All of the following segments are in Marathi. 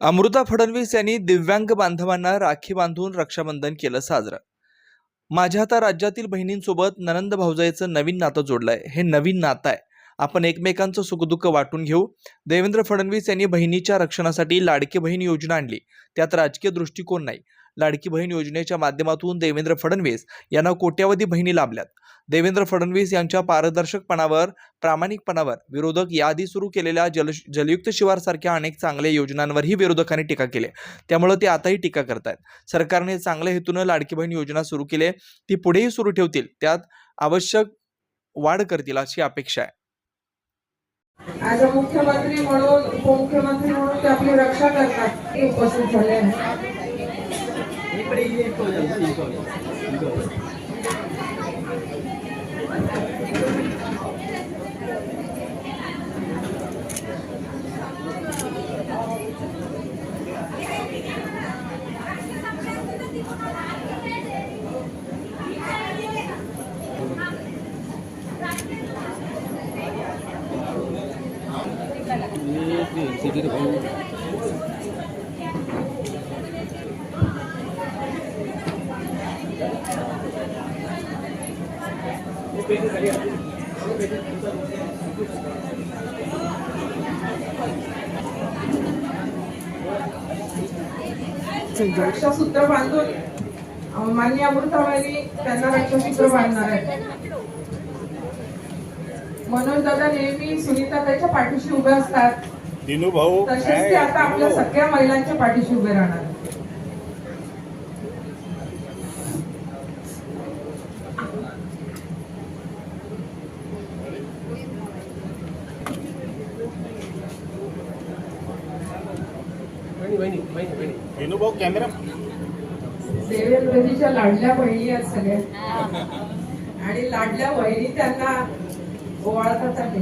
अमृता फडणवीस यांनी दिव्यांग बांधवांना राखी बांधून रक्षाबंधन केलं साजरं. माझ्या आता राज्यातील बहिणींसोबत ननंद भाऊजाईचं नवीन नातं जोडलंय. हे नवीन नातं आहे. आपण एकमेकांचं सुखदुःख वाटून घेऊ. देवेंद्र फडणवीस यांनी बहिणीच्या रक्षणासाठी लाडके बहीण योजना आणली. त्यात राजकीय दृष्टिकोन नाही. लाडकी बहीण योजनेच्या माध्यमातून देवेंद्र फडणवीस यांना कोट्यावधी बहिणी लाभल्यात. देवेंद्र फडणवीस यांच्या पारदर्शकपणावर प्रामाणिकपणावर विरोधक याआधी सुरू केलेल्या जल जलयुक्त शिवारसारख्या अनेक चांगल्या योजनांवरही विरोधकांनी टीका केली. त्यामुळे ते आताही टीका करतायत. सरकारने चांगल्या हेतूनं लाडकी बहीण योजना सुरू केली ती पुढेही सुरू ठेवतील. त्यात आवश्यक वाढ करतील अशी अपेक्षा आहे. आज मुख्यमंत्री म्हणून उपमुख्यमंत्री म्हणून ते आपली रक्षा करतात. उपस्थित झाले ఇప్పుడు ఇది ఎక్కువ ఇంకో ఇంకో Thank you. रक्षासूत्र बांधून मान्य अमृताबाई त्यांना रक्षासूत्र बांधणार आहेत मनोज दादा नेहमी सुनीता त्याच्या पाठीशी उभे असतात. दिनू भाऊ तसेच ते आता आपल्या? सगळ्या महिलांच्या पाठीशी उभे राहणार. दिनू भाऊ कॅमेरा देवेंद्रजीच्या लाडल्या बहिणी आहेत सगळ्या. आणि लाडल्या बहिणी त्यांना ओवाळतात आहे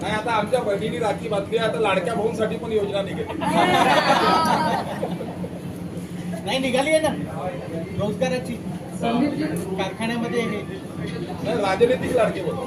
नाही आता आमच्या बहिणीने राखी बांधली आता लाडक्या भाऊंसाठी पण योजना निघाली. नाही निघाली आहे ना? रोजगाराची. कारखान्यामध्ये नाही, राजनैतिक लाडके भाऊ.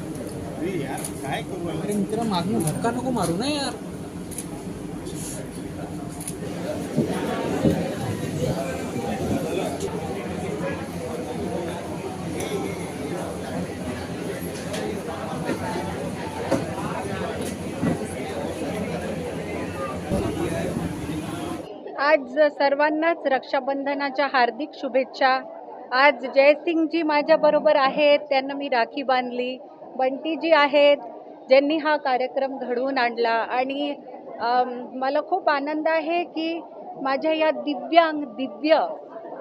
यार काय करू आला? अरे मित्र मागून धक्का नको मारू ना यार. आज सर्वांनाच रक्षाबंधनाच्या हार्दिक शुभेच्छा. आज जयसिंगजी माझ्याबरोबर आहेत त्यांना मी राखी बांधली. बंटीजी आहेत ज्यांनी हा कार्यक्रम घडवून आणला. आणि मला खूप आनंद आहे की माझ्या या दिव्यांग दिव्य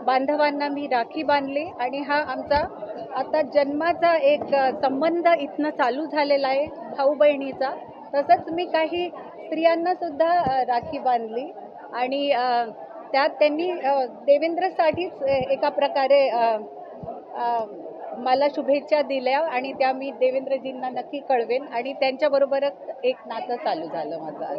बांधवांना मी राखी बांधली आणि हा आमचा आता जन्माचा एक संबंध इथनं चालू झालेला आहे भाऊ बहिणीचा. तसंच मी काही स्त्रियांना सुद्धा राखी बांधली. आणि त्यात त्यांनी देवेंद्रसाठीच एका प्रकारे मला शुभेच्छा दिल्या आणि त्या मी देवेंद्रजींना नक्की कळवेन आणि त्यांच्याबरोबरच एक नातं चालू झालं माझं आज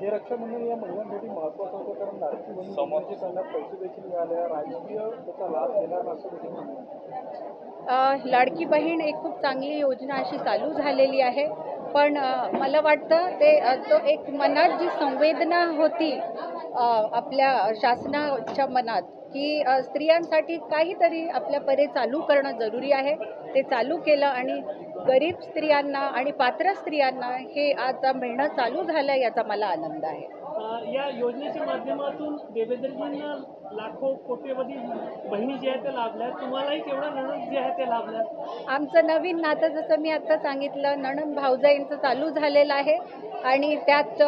हे रक्षाबंधन या महिलांसाठी महत्वाचं होतं कारण लाडकी बहीण योजनेचे त्यांना पैसे देखील मिळाले राजकीय त्याचा लाभ घेणार असं देखील म्हणतात. अ, लाडकी बहीण एक खूप चांगली योजना अशी चालू झालेली आहे पण अ, मला वाटतं ते अ, तो एक मनात जी संवेदना होती आपल्या शासनाच्या मनात की स्त्रियांसाठी काहीतरी आपल्या परे चालू करणं जरुरी आहे. ते चालू केलं आणि गरीब स्त्रियांना आणि पात्र स्त्रियांना हे आता मिळणं चालू झालं याचा मला आनंद आहे. या योजनेच्या माध्यमातून देवेंद्रजींना लाखो कोट्यवधी बहिणी जे आहेत त्या लाभल्या तुम्हालाही केवढा नणद जे आहे ते लाभल्या आमचं नवीन नातं जसं मी आत्ता सांगितलं नणंद भाऊजाईंचं चालू झालेलं आहे. आणि त्यात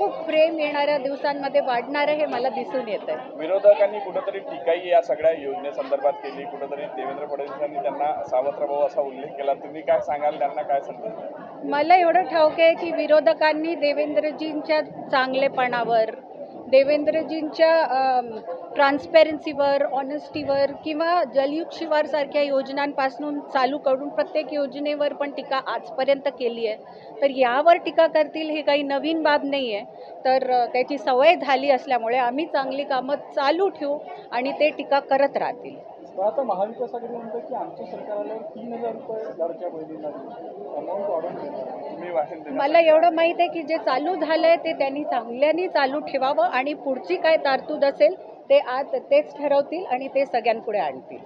खूप प्रेम येणाऱ्या दिवसांमध्ये वाढणार आहे हे मला दिसून येत आहे विरोधकांनी कुठेतरी टीकाही या सगळ्या योजनेसंदर्भात केली. कुठेतरी देवेंद्र फडणवीसांनी त्यांना सावत्र भाऊ असा उल्लेख केला. तुम्ही काय सांगाल? त्यांना काय द्याल? मला एवढं ठाऊक आहे की विरोधकांनी देवेंद्रजींच्या चांगलेपणावर देवेंद्रजींच्या ट्रान्सपेरन्सीवर ऑनेस्टीवर किंवा जलयुग शिवारसारख्या योजनांपासून चालू करून प्रत्येक योजनेवर पण टीका आजपर्यंत केली आहे. तर यावर टीका करतील हे काही नवीन बाब नाही आहे तर त्याची सवय झाली असल्यामुळे आम्ही चांगली कामं चालू ठेवू आणि ते टीका करत राहतील. पण आता महाविकास आघाडी म्हणतं की आमचं सरकार आल्यावर तीन हजार रुपये अमाऊंट वाढवून वाटेल ते मला एवढं माहीत आहे की जे चालू झालंय ते त्यांनी चांगल्याने चालू ठेवावं आणि पुढची काय तरतूद असेल ते आज तेच ठरवतील आणि ते सगळ्यांपुढे आणतील.